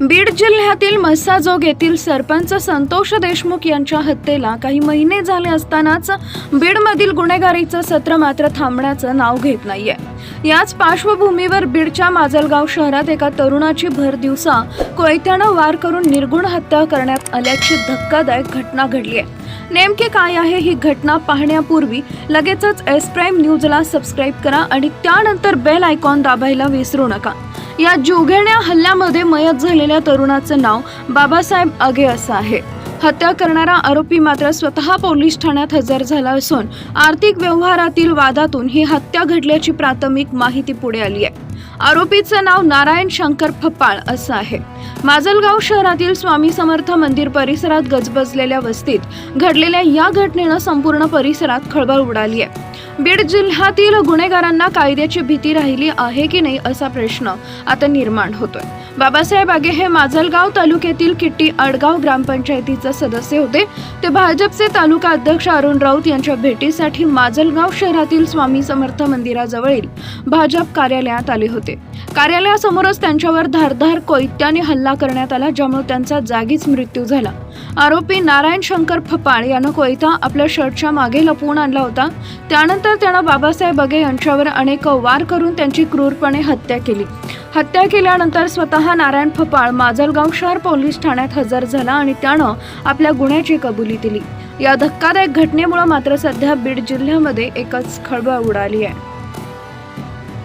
बीड जिल्ह्यातील मस्साजोग येथील सरपंच संतोष देशमुख यांच्या हत्येला काही महिने झाले असतानाच बीडमधील गुन्हेगारीचं सत्र मात्र थांबण्याचं नाव घेत नाहीये. याच पार्श्वभूमीवर बीडच्या माजलगाव शहरात एका तरुणाची भर दिवसा कोयत्यानं वार करून निर्गुण हत्या करण्यात आल्याची धक्कादायक घटना घडली आहे नेमके काय आहे ही घटना पाहण्यापूर्वी लगेचच एस प्राईम न्यूजला सबस्क्राईब करा आणि त्यानंतर बेल आयकॉन दाबायला विसरू नका. या जीवघेण्या हल्ल्यामध्ये मयत झालेल्या तरुणाचं नाव बाबासाहेब आगे असं आहे. हत्या करणारा आरोपी मात्र स्वतः पोलीस ठाण्यात हजर झाला असून आर्थिक व्यवहारातील वादातून ही हत्या घडल्याची प्राथमिक माहिती पुढे आली आहे. आरोपीचं नाव नारायण शंकर फपाळ असं आहे. माजलगाव शहरातील स्वामी समर्थ मंदिर परिसरात गजबजलेल्या वस्तीत घडलेल्या या घटनेनं संपूर्ण परिसरात खळबळ उडाली आहे. बीड जिल्ह्यातील गुन्हेगारांना कायद्याची भीती राहिली आहे की नाही असा प्रश्न आता निर्माण होतोय. बाबासाहेब आगे हे माजलगाव तालुक्यातील किट्टी अडगाव ग्रामपंचायतीचे सदस्य होते. ते भाजपचे तालुका अध्यक्ष अरुण राऊत यांच्या भेटीसाठी माजलगाव शहरातील स्वामी समर्थ मंदिराजवळील भाजप कार्यालयात आले होते. कार्यालयासमोरच त्यांच्यावर धारधार कोयत्याने हल्ला करण्यात आला ज्यामुळे त्यांचा जागीच मृत्यू झाला. आरोपी नारायण शंकर फपाळ यानं कोयता आपल्या शर्टच्या मागे लपवून आणला होता. त्यानंतर त्यानं बाबासाहेब बगे यांच्यावर अनेक वार करून त्यांची क्रूरपणे हत्या केली. हत्या केल्यानंतर स्वतः नारायण फपाळ माजलगाव शहर पोलीस ठाण्यात हजर झाला आणि त्यानं आपल्या गुन्ह्याची कबुली दिली. या धक्कादायक घटनेमुळे मात्र सध्या बीड जिल्ह्यामध्ये एकच खळबळ उडाली आहे.